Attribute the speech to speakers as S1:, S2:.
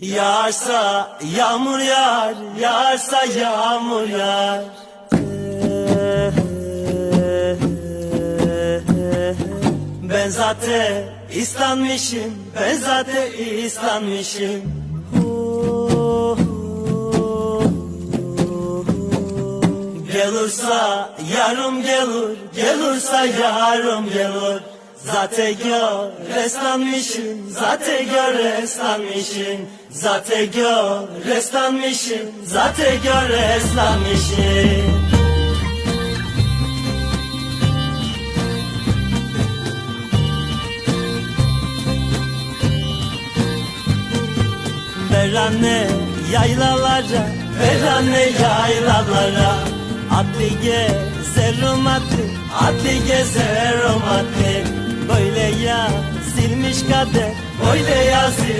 S1: Yağarsa yağmur yağar, yağarsa yağmur yağar. Ben zaten islanmışım, ben zaten islanmışım. Gelursa yarım gelir, gelursa yarım gelir. Zaten gör reslanmışım, zaten gör reslanmışım. Zaten gör reslanmışım, zaten gör reslanmışım. Ver anne yaylalara Ver anne yaylalara Atlı gezerim atlı Atlı gezerim atlı Böyle ya silmiş kader. Böyle ya silmiş